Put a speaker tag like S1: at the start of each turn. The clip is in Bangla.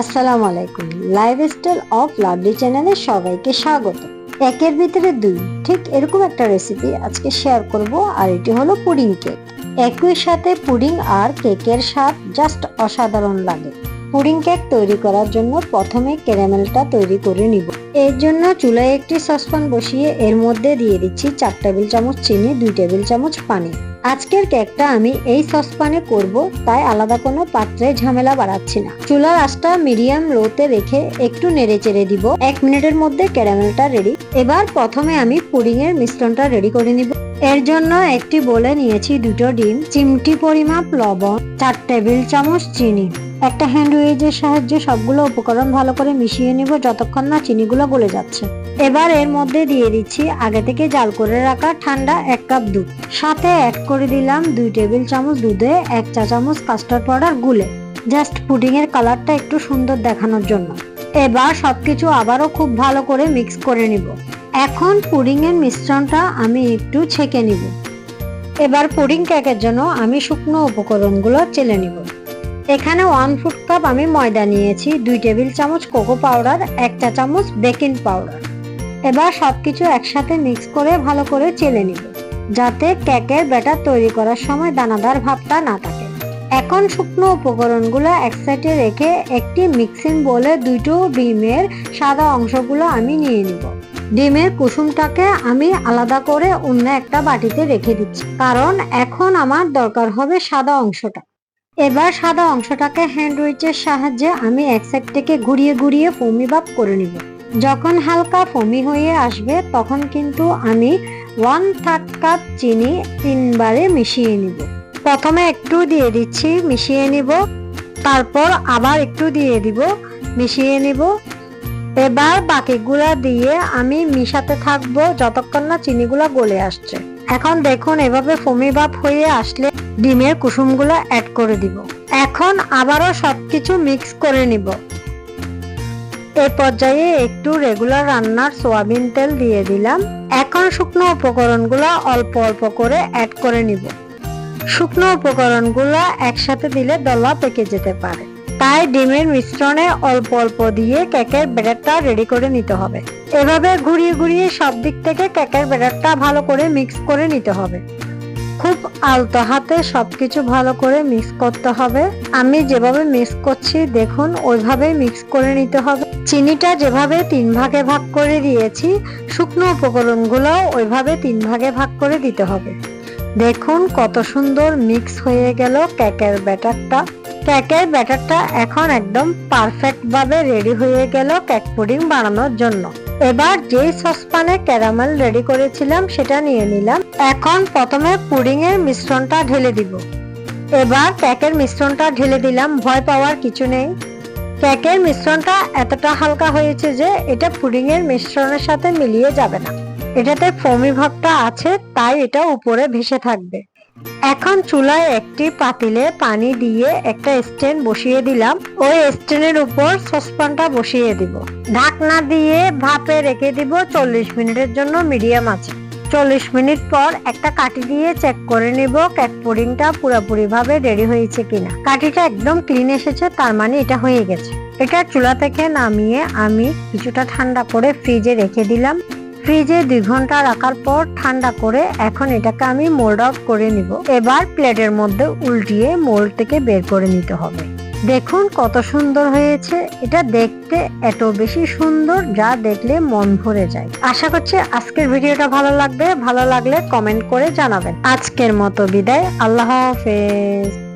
S1: আসসালামু আলাইকুম। লাইফস্টাইল অফ লাভলি চ্যানেলে সবাইকে স্বাগত। একের ভিতরে দুই। ঠিক এরকম একটা রেসিপি আজকে শেয়ার করব, আর এটি হলো পুডিং কেক একই সাথে পুডিং আর কেকের স্বাদ জাস্ট অসাধারণ লাগে। পুডিং কেক তৈরি করার জন্য প্রথমে ক্যারামেলটা তৈরি করে নিব। এর জন্য চুলায় একটি সসপ্যান বসিয়ে এর মধ্যে দিয়ে দিচ্ছি চার টেবিল চামচ চিনি, দুই টেবিল চামচ পানি। আজকের কেকটা আমি এই সসপ্যানে করব, তাই আলাদা কোনো পাত্রে ঝামেলা বাড়াচ্ছি না। চুলার আঁচটা মিডিয়াম লোতে রেখে একটু নেড়ে চেড়ে দিব। এক মিনিটের মধ্যে ক্যারামেলটা রেডি। এবার প্রথমে আমি পুডিং এর মিশ্রণটা রেডি করে নিব। এর জন্য একটি বলে নিয়েছি দুটো ডিম, চিমটি পরিমাপ লবণ, চার টেবিল চামচ চিনি। একটা হ্যান্ড ওয়েজের সাহায্যে সবগুলো উপকরণ ভালো করে মিশিয়ে নিব যতক্ষণ না চিনিগুলো গলে যাচ্ছে। এবার এর মধ্যে দিয়ে দিচ্ছি আগে থেকে জাল করে রাখা ঠান্ডা এক কাপ দুধ। সাথে অ্যাড করে দিলাম দুই টেবিল চামচ দুধে, এক চা চামচ কাস্টার্ড পাউডার, গুলে। জাস্ট পুডিং এর কালারটা একটু সুন্দর দেখানোর জন্য। এবার সবকিছু আবারও খুব ভালো করে মিক্স করে নিব। এখন পুডিং এর মিশ্রণটা আমি একটু ছেঁকে নিব। এবার পুডিং কেকের জন্য আমি শুকনো উপকরণগুলো চেলে নিব। এখানে ওয়ান ফুট কাপ আমি ময়দা নিয়েছি, দুই টেবিল চামচ কোকো পাউডার, এক চা চামচ বেকিং পাউডার। এবার সবকিছু একসাথে মিক্স করে ভালো করে চেলে নিব। যাতে কেকের ব্যাটার তৈরি করার সময় দানাদার ভাবটা না থাকে। এখন শুকনো উপকরণগুলো এক সাইডে রেখে একটি মিক্সিং বলে দুটো ডিমের সাদা অংশগুলো আমি নিয়ে নিব। ডিমের কুসুমটাকে আমি আলাদা করে অন্য একটা বাটিতে রেখে দিচ্ছি। কারণ এখন আমার দরকার হবে সাদা অংশটা। এবার সাদা অংশটাকে হ্যান্ড উইচের সাহায্যে আমি এক সাইড থেকে ঘুরিয়ে ঘুরিয়ে ফমি ভাব করে নিব। যখন হালকা ফমি হয়ে আসবে, তখন কিন্তু আমি ওয়ান থার্ড কাপ চিনি তিনবারে মিশিয়ে নিব। প্রথমে একটু দিয়ে দিচ্ছি, মিশিয়ে নিব। তারপর আবার একটু দিয়ে দিব, মিশিয়ে নিব। এবার বাকিগুলা দিয়ে আমি মিশাতে থাকব যতক্ষণ না চিনিগুলা গলে আসছে। এখন দেখুন এভাবে ফমি ভাব হয়ে আসলে ডিমের কুসুমগুলো অ্যাড করে দিব। এখন আবারও সবকিছু মিক্স করে নিব। এই পর্যায়ে একটু রেগুলার রান্নার সোয়াবিন তেল দিয়ে দিলাম। এখন শুকনো উপকরণগুলো অল্প অল্প করে অ্যাড করে নিব। শুকনো উপকরণগুলো একসাথে দিলে দলা পেকে যেতে পারে। তাই ডিমের মিশ্রণে অল্প অল্প দিয়ে কেকের ব্যাটারটা রেডি করে নিতে হবে। এভাবে ঘুরিয়ে ঘুরিয়ে সব দিক থেকে কেকের ব্যাটারটা ভালো করে মিক্স করে নিতে হবে। খুব আলতো হাতে সবকিছু ভালো করে মিক্স করতে হবে। আমি যেভাবে মিক্স করছি, দেখুন, ওইভাবেই মিক্স করে নিতে হবে। চিনিটা যেভাবে তিন ভাগে ভাগ করে দিয়েছি, শুকনো উপকরণগুলো ওইভাবে তিন ভাগে ভাগ করে দিতে হবে। দেখুন কত সুন্দর মিক্স হয়ে গেল কেকের ব্যাটারটা। কেকের ব্যাটারটা এখন একদম পারফেক্ট ভাবে রেডি হয়ে গেল কেক পুডিং বানানোর জন্য। এবার যেই সসপ্যানে ক্যারামেল রেডি করেছিলাম সেটা নিয়ে নিলাম। এখন প্রথমে পুডিং এর মিশ্রণটা ঢেলে দিব। এবার কেকের মিশ্রণটা ঢেলে দিলাম, ভয় পাওয়ার কিছু নেই। কেকের মিশ্রণটা এতটা হালকা হয়েছে যে এটা পুডিং এর মিশ্রণের সাথে মিলিয়ে যাবে না। এটাতে ফমি ভাবটা আছে, তাই এটা উপরে ভেসে থাকবে। এখন চুলায় একটি পাতিলে পানি দিয়ে একটা স্ট্যান্ড বসিয়ে দিলাম। ওই স্ট্যান্ডের উপর সসপ্যানটা বসিয়ে দিব। ঢাকনা দিয়ে ভাপে রেখে দিব চল্লিশ মিনিটের জন্য মিডিয়াম আছে চল্লিশ মিনিট পর একটা কাঠি দিয়ে চেক করে নেব কেক পুডিংটা পুরোপুরি ভাবে রেডি হয়েছে কিনা। কাঠিটা একদম ক্লিন এসেছে, তার মানে এটা হয়ে গেছে। এটা চুলা থেকে নামিয়ে আমি কিছুটা ঠান্ডা করে ফ্রিজে রেখে দিলাম। ফ্রিজে দুই ঘণ্টা রাখার পর ঠান্ডা করে এখন এটাকে আমি মোল্ড আউট করে নিব। এবার প্লেটের মধ্যে উল্টিয়ে মোল্ড থেকে বের করে নিতে হবে। দেখুন কত সুন্দর হয়েছে। এটা দেখতে এত বেশি সুন্দর যা দেখলে মন ভরে যায়। আশা করছি আজকের ভিডিওটা ভালো লাগবে। ভালো লাগলে কমেন্ট করে জানাবেন। আজকের মতো বিদায়। আল্লাহ হাফেজ।